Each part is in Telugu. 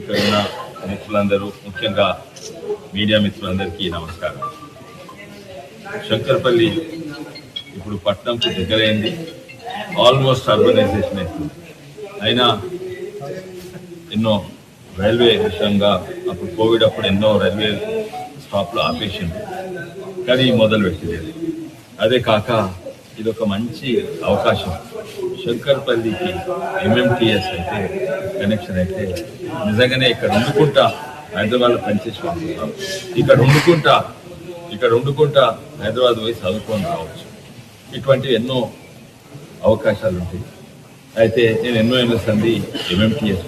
ఇక్కడ ఉన్న మిత్రులందరూ ముఖ్యంగా మీడియా మిత్రులందరికీ నమస్కారం. శంకర్పల్లి ఇప్పుడు పట్నంకు దగ్గరైంది. ఆల్మోస్ట్ అర్బనైజేషన్ అవుతుంది అయినా ఎన్నో రైల్వే విషయంగా అప్పుడు కోవిడ్ అప్పుడు ఎన్నో రైల్వే స్టాప్లు ఆపేసింది కానీ మొదలు పెట్టలేదు. అదే కాక ఇది ఒక మంచి అవకాశం. శంకర్పల్లికి ఎంఎంటిఎస్ అయితే కనెక్షన్ అయితే నిజంగానే ఇక్కడ వండుకుంటా హైదరాబాద్లో పనిచేసి పంపుతాం ఇక్కడ వండుకుంటా ఇక్కడ వండుకుంటా హైదరాబాద్ పోయి చదువుకొని రావచ్చు. ఇటువంటి ఎన్నో అవకాశాలు ఉంటాయి. అయితే నేను ఎన్నో ఏళ్ళ సంది ఎంఎంటీఎస్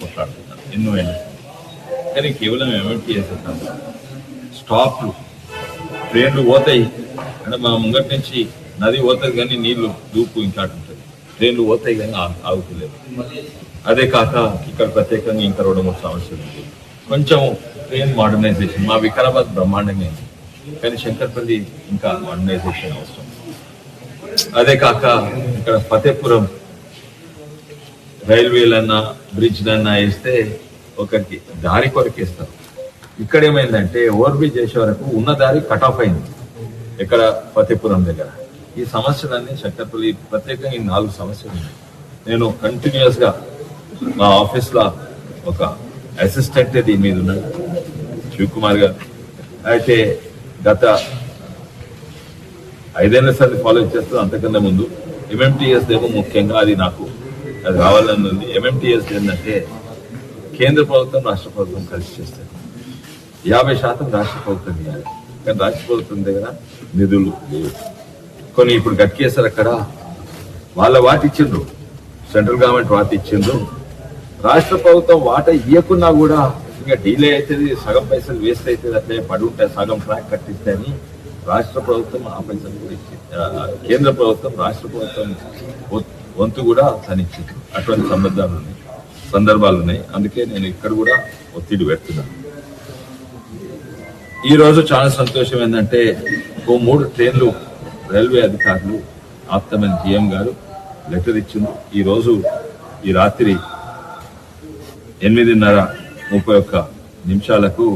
కొట్లాడుతున్నాను. ఎన్నో ఏళ్ళ కానీ కేవలం ఎంఎంటీఎస్ కాదు. స్టాప్లు ట్రైన్లు పోతాయి. అంటే మా ముంగటి నుంచి నది పోతుంది కానీ నీళ్ళు దూపు ఇంకా ఉంటుంది. ట్రైన్లు పోతాయి కానీ ఆగుతలేదు. అదే కాక ఇక్కడ ప్రత్యేకంగా ఇంకా రెండు మూడు సమస్యలు ఉంది కొంచెం ట్రైన్ మోడర్నైజేషన్. మా వికారాబాద్ బ్రహ్మాండంగా ఉంది. కానీ శంకర్పల్లి ఇంకా మోడర్నైజేషన్ అవసరం. అదే కాక ఇక్కడ ఫతేపురం రైల్వేలన్నా బ్రిడ్జ్లన్నా వేస్తే ఒకరికి దారి కొరకేస్తారు. ఇక్కడ ఏమైందంటే ఓవర్ బ్రిడ్జ్ చేసే వరకు ఉన్న దారి కట్ ఆఫ్ అయింది. ఇక్కడ ఫతేపురం దగ్గర. ఈ సమస్యలన్నీ చక్కపల్లి ప్రత్యేకంగా ఈ నాలుగు సమస్యలు ఉన్నాయి. నేను కంటిన్యూస్గా మా ఆఫీస్లో ఒక అసిస్టెంట్ దీని మీద ఉన్నాడు శివకుమార్ గారు. అయితే గత ఐదేళ్ళ సార్లు ఫాలో చేస్తూ అంతకన్నా ముందు ఎంఎంటీఎస్ ఏమో ముఖ్యంగా అది నాకు అది రావాలని ఉంది. ఎంఎంటీఎస్ ఏంటంటే కేంద్ర ప్రభుత్వం రాష్ట్ర ప్రభుత్వం కలిసి చేస్తారు యాభై శాతం రాష్ట్ర ప్రభుత్వం ఇవ్వాలి. కానీ రాష్ట్ర ప్రభుత్వం దగ్గర నిధులు లేవు. కొన్ని ఇప్పుడు గట్కేసారు అక్కడ వాళ్ళ వాటి ఇచ్చిండ్రు. సెంట్రల్ గవర్నమెంట్ వాటి ఇచ్చిండ్రు. రాష్ట్ర ప్రభుత్వం వాట ఇవ్వకున్నా కూడా ఇంకా డీలే అవుతుంది సగం పైసలు వేస్ట్ అవుతుంది అట్లే పడి ఉంటాయి సగం ట్రాక్ కట్టిస్తే అని రాష్ట్ర ప్రభుత్వం ఆ పైసలు కూడా ఇచ్చింది కేంద్ర ప్రభుత్వం రాష్ట్ర ప్రభుత్వం వంతు కూడా తనిచ్చింది అటువంటి సంబంధాలు ఉన్నాయి సందర్భాలు ఉన్నాయి. అందుకే నేను ఇక్కడ కూడా ఒత్తిడి పెడుతున్నాను ఈరోజు చాలా సంతోషం ఏంటంటే ఓ మూడు ట్రైన్లు రైల్వే అధికారులు ఆప్తమైన జిఎం గారు లెటర్ ఇచ్చిండ్రు. ఈరోజు ఈ రాత్రి ఎనిమిదిన్నర ముప్పై ఒక్క నిమిషాలకు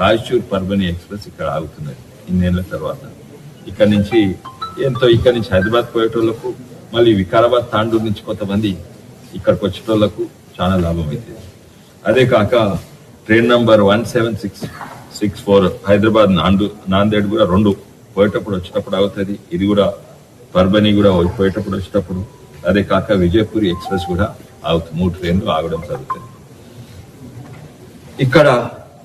రాయచూర్ పర్బని ఎక్స్ప్రెస్ ఇక్కడ ఆగుతున్నది. ఇన్నేళ్ళ తర్వాత. ఇక్కడ నుంచి ఎంతో ఇక్కడ నుంచి హైదరాబాద్ పోయేటోళ్ళకు మళ్ళీ వికారాబాద్ తాండూరు నుంచి కొంతమంది ఇక్కడికి వచ్చేటోళ్ళకు చాలా లాభం అవుతుంది అదే కాక train number one seven six six four Hyderabad నాండు Nanded కూడా రెండు పోయేటప్పుడు వచ్చేటప్పుడు అవుతుంది. ఇది కూడా పర్బని కూడా పోయేటప్పుడు వచ్చేటప్పుడు అదే కాక విజయపూరి ఎక్స్ప్రెస్ కూడా అవుతుంది. మూడు ట్రైన్లు ఆగడం జరుగుతుంది. ఇక్కడ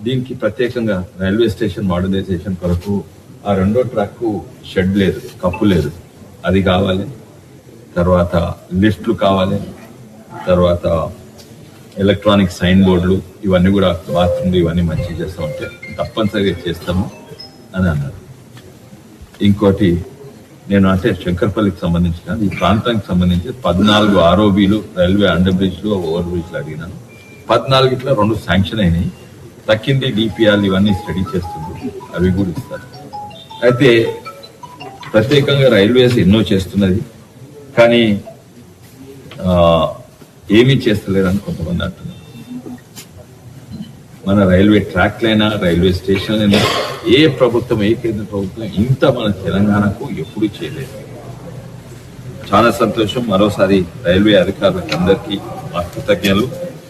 దీనికి ప్రత్యేకంగా రైల్వే స్టేషన్ మోడర్నైజేషన్ కొరకు ఆ రెండో ట్రాక్ షెడ్ లేదు కప్పు లేదు. అది కావాలి తర్వాత లిఫ్ట్లు కావాలి తర్వాత ఎలక్ట్రానిక్ సైన్ బోర్డులు ఇవన్నీ కూడా బాత్రూమ్లు ఇవన్నీ మంచిగా చేస్తూ ఉంటాయి తప్పనిసరిగా చేస్తాము అని అన్నారు. ఇంకోటి నేను అంటే శంకర్పల్లికి సంబంధించిన ఈ ప్రాంతానికి సంబంధించి పద్నాలుగు ఆర్ఓబీలు రైల్వే అండర్ బ్రిడ్జ్లు ఓవర్ బ్రిడ్జ్లు అడిగినాను పద్నాలుగిట్లో రెండు శాంక్షన్ అయినాయి. తక్కింది డిపిఆర్లు ఇవన్నీ స్టడీ చేస్తుంది. అవి కూడా ఇస్తారు. అయితే ప్రత్యేకంగా రైల్వేస్ ఎన్నో చేస్తున్నది. కానీ ఏమీ చేస్తలేరని కొంతమంది అంటున్నారు. మన రైల్వే ట్రాక్లైనా రైల్వే స్టేషన్ అయినా ఏ ప్రభుత్వం ఏ కేంద్ర ప్రభుత్వం ఇంత మన తెలంగాణకు ఎప్పుడు చేయలేదు. చాలా సంతోషం. మరోసారి రైల్వే అధికారులకు అందరికీ మా కృతజ్ఞలు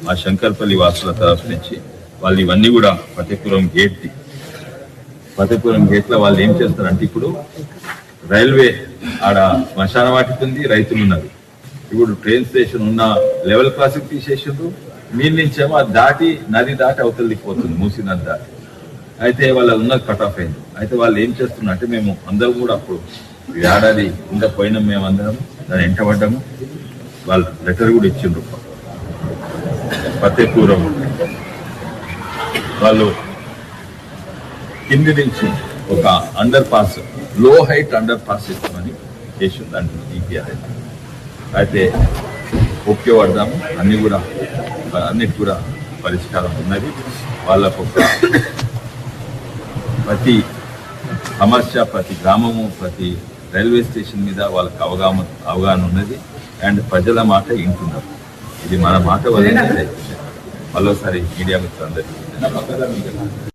మా శంకర్పల్లి వాసుల తరఫు నుంచి వాళ్ళు ఇవన్నీ కూడా ఫతేపురం గేట్ ఫతేపురం గేట్లో వాళ్ళు ఏం చేస్తారంటే ఇప్పుడు రైల్వే ఆడ శ్మశాన వాటికి ఉంది రైతులు ఉన్నారు. ఇప్పుడు ట్రైన్ స్టేషన్ ఉన్న లెవెల్ క్రాసింగ్ తీసేసిండ్రు. మీన్ నుంచేమో అది దాటి నది దాటి అవతలికి పోతుంది మూసి నది దాటి. అయితే వాళ్ళ ఉన్నది కట్ ఆఫ్ అయింది. అయితే వాళ్ళు ఏం చేస్తున్నారు అంటే మేము అందరం కూడా అప్పుడు ఏడాది ఇంకా పోయినాం మేము అందరం దాన్ని ఎంటబడ్డాము వాళ్ళు లెటర్ కూడా ఇచ్చిండ్రు. ఫతేపూరం వాళ్ళు కింది నుంచి ఒక అండర్ పాస్లో హైట్ అండర్ పాస్ ఇస్తామని చేసింది అంటే అయితే ఓకే పడదాము అన్నీ కూడా అన్నిటి కూడా పరిష్కారం ఉన్నది. వాళ్ళకు ఒక ప్రతి సమస్య ప్రతి గ్రామము ప్రతి రైల్వే స్టేషన్ మీద వాళ్ళకి అవగాహన అవగాహన ఉన్నది. అండ్ ప్రజల మాట వింటున్నారు. ఇది మన మాట వల్ల మరోసారి మీడియా మిత్రులందరికీ